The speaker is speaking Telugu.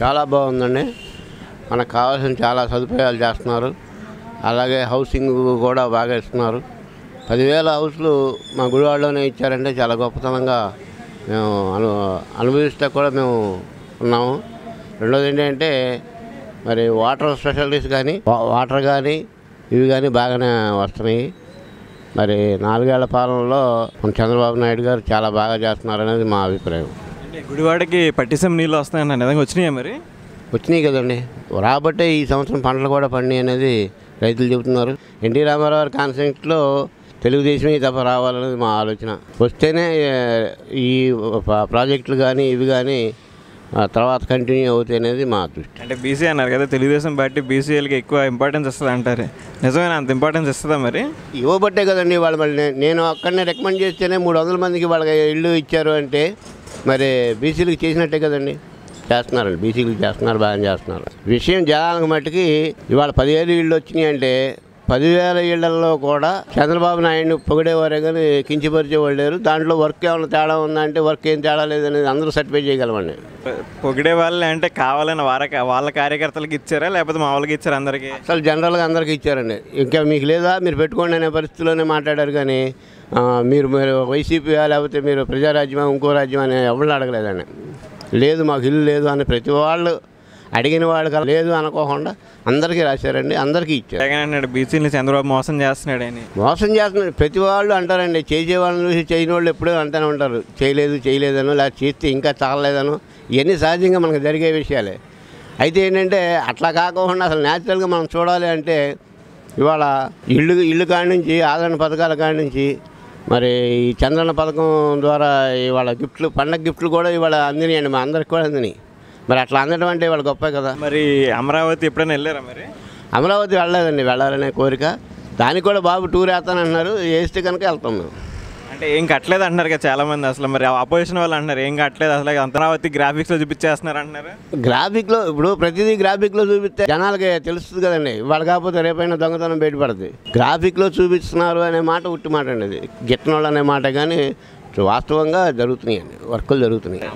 చాలా బాగుందండి. మనకు కావాల్సిన చాలా సదుపాయాలు చేస్తున్నారు. అలాగే హౌసింగ్ కూడా బాగా ఇస్తున్నారు. పదివేల హౌస్లు మా గుడివాడలోనే ఇచ్చారంటే చాలా గొప్పతనంగా మేము అను అనుభవిస్తే కూడా మేము ఉన్నాము. రెండోది ఏంటంటే మరి వాటర్ స్పెషాలిటీస్ కానీ వాటర్ కానీ ఇవి కానీ బాగానే వస్తున్నాయి. మరి నాలుగేళ్ళ పాలనలో మన చంద్రబాబు నాయుడు గారు చాలా బాగా చేస్తున్నారు అనేది మా అభిప్రాయం. గుడివాడకి పట్టిసం నీళ్ళు వస్తాయన్న నిజంగా వచ్చినాయా మరి? వచ్చినాయి కదండి. రాబట్టే ఈ సంవత్సరం పంటలు కూడా పండినాయి అనేది రైతులు చెబుతున్నారు. ఎన్టీ రామారావు గారి కాన్సెప్ట్లో తెలుగుదేశమే తప్ప రావాలనేది మా ఆలోచన. వస్తేనే ఈ ప్రాజెక్టులు కానీ ఇవి కానీ ఆ, తర్వాత కంటిన్యూ అవుతాయి అనేది మా దృష్టి. అంటే బీసీ అన్నారు కదా తెలుగుదేశం పార్టీ బీసీఎల్కి ఎక్కువ ఇంపార్టెన్స్ ఇస్తుంది అంటారు. నిజమైన అంత ఇంపార్టెన్స్ ఇస్తుందా మరి? ఇవ్వబట్టే కదండి వాళ్ళు మళ్ళీ నేను అక్కడనే రికమెండ్ చేస్తేనే మూడు వందల మందికి వాళ్ళకి ఇల్లు ఇచ్చారు అంటే మరి బీసీలకు చేసినట్టే కదండి. చేస్తున్నారండి బీసీలకు చేస్తున్నారు బాగా చేస్తున్నారు. విషయం జనాలకు మట్టుకి ఇవాళ పదివేలు ఇళ్ళు వచ్చినాయి అంటే పదివేల ఇళ్ళలో కూడా చంద్రబాబు నాయుడిని పొగిడేవారే కానీ కించపరిచేవాళ్ళు లేరు. దాంట్లో వర్క్ ఏమైనా తేడా ఉందంటే వర్క్ ఏం తేడా లేదనేది అందరూ సర్టిఫై చేయగలమండి. పొగిడే వాళ్ళు అంటే కావాలని వార వాళ్ళ కార్యకర్తలకు ఇచ్చారా? లేకపోతే మామూలుగా ఇచ్చారా అందరికీ? అసలు జనరల్గా అందరికీ ఇచ్చారండి. ఇంకా మీకు లేదా? మీరు పెట్టుకోండి అనే పరిస్థితిలోనే మాట్లాడారు కానీ మీరు మీరు వైసీపీయా లేకపోతే మీరు ప్రజారాజ్యమా ఇంకో రాజ్యం అని ఎవరిని అడగలేదండి. లేదు మాకు ఇల్లు లేదు అని ప్రతి వాళ్ళు అడిగిన వాళ్ళు కదా. లేదు అనుకోకుండా అందరికీ రాశారండి అందరికీ ఇచ్చారు. జగన్ బీసీని చంద్రబాబు మోసం చేస్తున్నాడు అని. మోసం చేస్తున్నారు ప్రతి వాళ్ళు అంటారండి చేసే వాళ్ళని చూసి చేయని వాళ్ళు ఎప్పుడూ అంటూనే ఉంటారు. చేయలేదు చేయలేదనో లేకపోతే చేస్తే ఇంకా చాలలేదనో ఇవన్నీ సహజంగా మనకు జరిగే విషయాలే. అయితే ఏంటంటే అట్లా కాకుండా అసలు న్యాచురల్గా మనం చూడాలి అంటే ఇవాళ ఇల్లు ఇల్లు కాడి నుంచి ఆదరణ పథకాల కాడి నుంచి మరి ఈ చంద్రన్న పథకం ద్వారా ఇవాళ గిఫ్ట్లు పండగ గిఫ్ట్లు కూడా ఇవాళ అందినాయండి మా అందరికి కూడా అందినాయి. మరి అట్లా అందడం అంటే ఇవాళ గొప్పే కదా. మరి అమరావతి ఎప్పుడైనా వెళ్ళారా మరి? అమరావతి వెళ్ళలేదండి వెళ్ళాలనే కోరిక. దానికి కూడా బాబు టూర్ వేస్తానంటున్నారు వేస్తే కనుక వెళ్తాం మేము. అంటే ఏం కట్టలేదు అంటున్నారు కదా చాలా మంది అసలు. మరి అపోజిషన్ వాళ్ళు అంటున్నారు ఏం కట్టలేదు అసలు అమరావతి గ్రాఫిక్స్లో చూపించేస్తున్నారు అంటున్నారు. గ్రాఫిక్లో ఇప్పుడు ప్రతిదీ గ్రాఫిక్లో చూపిస్తే జనాలకి తెలుస్తుంది కదండి. వాళ్ళు కాకపోతే రేపైనా దొంగతనం బయటపడుతుంది గ్రాఫిక్లో చూపిస్తున్నారు అనే మాట ఉట్టి మాట అండి అది. గిట్టనోళ్ళు అనే మాట కానీ వాస్తవంగా జరుగుతున్నాయండి. వర్కులు జరుగుతున్నాయి.